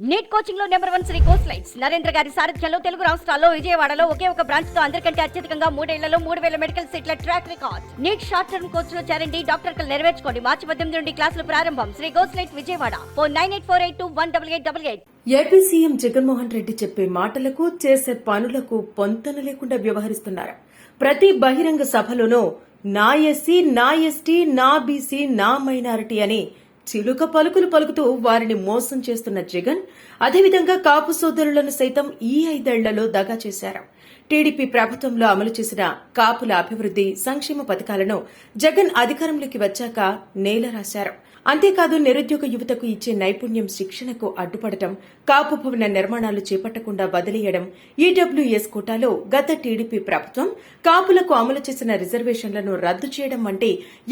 Neat కోచింగ్లో number one Shri course lights. Narendra గారి సారథ్యంలో తెలుగు రాష్ట్రాల్లో విజయవాడలో ఒకే ఒక బ్రాంచ్తో అందరికంటే అత్యధికంగా మూడేళ్ళలో మూడు వేల మెడికల్ సీట్ల track record. NEET short term కోర్స్లో చేరండి డాక్టర్ కలు నెరవేర్చుకోండి. మార్చి పద్దెనిమిది నుండి క్లాసులు ప్రారంభం. Shri course light Vijayawada. Four nine eight four eight two one double eight double eight. AP CM Jaganmohan Reddy చెప్పే మాటలకు చేసే పనులకు పొంతన లేకుండా వ్యవహరిస్తున్నారు. ప్రతి బహిరంగ సభలోనూ నా ఎస్సీ నా ఎస్టీ నా బీసీ నా మైనారిటీ అని చిలుక పలుకులు పలుకుతూ వారిని మోసం చేస్తున్న జగన్ అదేవిధంగా కాపు సోదరులను సైతం ఈ ఐదేళ్ళలో దగా చేశారు. టీడీపీ ప్రభుత్వంలో అమలు చేసిన కాపుల అభివృద్ది సంక్షేమ పథకాలను జగన్ అధికారంలోకి వచ్చాక నేల రాశారు. అంతేకాదు నిరుద్యోగ యువతకు ఇచ్చే నైపుణ్యం శిక్షణకు అడ్డుపడటం కాపు భవన నిర్మాణాలు చేపట్టకుండా వదిలేయడం ఈడబ్ల్యూఎస్ కోటాలో గత టీడీపీ ప్రభుత్వం కాపులకు అమలు చేసిన రిజర్వేషన్లను రద్దు చేయడం వంటి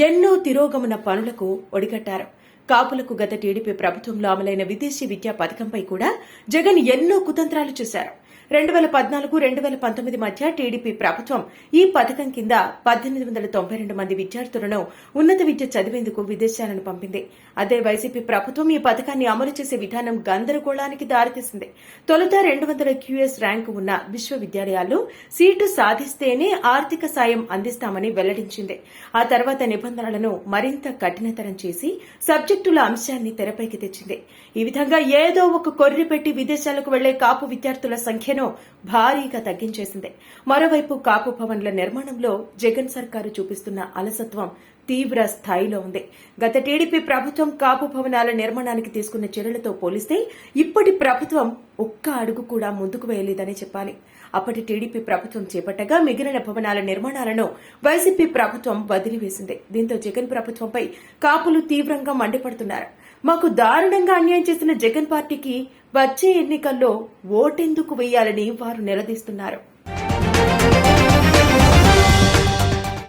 ఎన్నో తిరోగమన పనులకు ఒడిగట్టారు. కాపులకు గత టీడీపీ ప్రభుత్వంలో అమలైన విదేశీ విద్యా పథకంపై కూడా జగన్ ఎన్నో కుతంత్రాలు చేశారు. రెండు వేల పద్నాలుగు రెండు వేల పంతొమ్మిది మధ్య టీడీపీ ప్రభుత్వం ఈ పథకం కింద పద్దెనిమిది వందల తొంభై రెండు మంది విద్యార్థులను ఉన్నత విద్య చదివేందుకు విదేశాలను పంపింది. అదే వైసీపీ ప్రభుత్వం ఈ పథకాన్ని అమలు చేసే విధానం గందరగోళానికి దారితీసింది. తొలుత రెండు వందల క్యూఎస్ ర్యాంకు ఉన్న విశ్వవిద్యాలయాల్లో సీటు సాధిస్తేనే ఆర్థిక సాయం అందిస్తామని వెల్లడించింది. ఆ తర్వాత నిబంధనలను మరింత కఠినతరం చేసి సబ్జెక్టుల అంశాన్ని తెరపైకి తెచ్చింది. ఈ విధంగా ఏదో ఒక కొర్రి పెట్టి విదేశాలకు వెళ్ళే కాపు విద్యార్థుల సంఖ్య సంఖ్యను భారీగా తగ్గించేసింది. మరోవైపు కాపు భవన్ల నిర్మాణంలో జగన్ సర్కారు చూపిస్తున్న అలసత్వం తీవ్ర స్థాయిలో ఉంది. గత టీడీపీ ప్రభుత్వం కాపు భవనాల నిర్మాణానికి తీసుకున్న చర్యలతో పోలిస్తే ఇప్పటి ప్రభుత్వం ఒక్క అడుగు కూడా ముందుకు వేయలేదని చెప్పాలి. అప్పటి టీడీపీ ప్రభుత్వం చేపట్టగా మిగిలిన భవనాల నిర్మాణాలను వైసీపీ ప్రభుత్వం వదిలివేసింది. దీంతో జగన్ ప్రభుత్వంపై కాపులు తీవ్రంగా మండిపడుతున్నారు. మాకు దారుణంగా అన్యాయం చేసిన జగన్ పార్టీకి వచ్చే ఎన్నికల్లో ఓటెందుకు వేయాలని వారు నిలదీస్తున్నారు.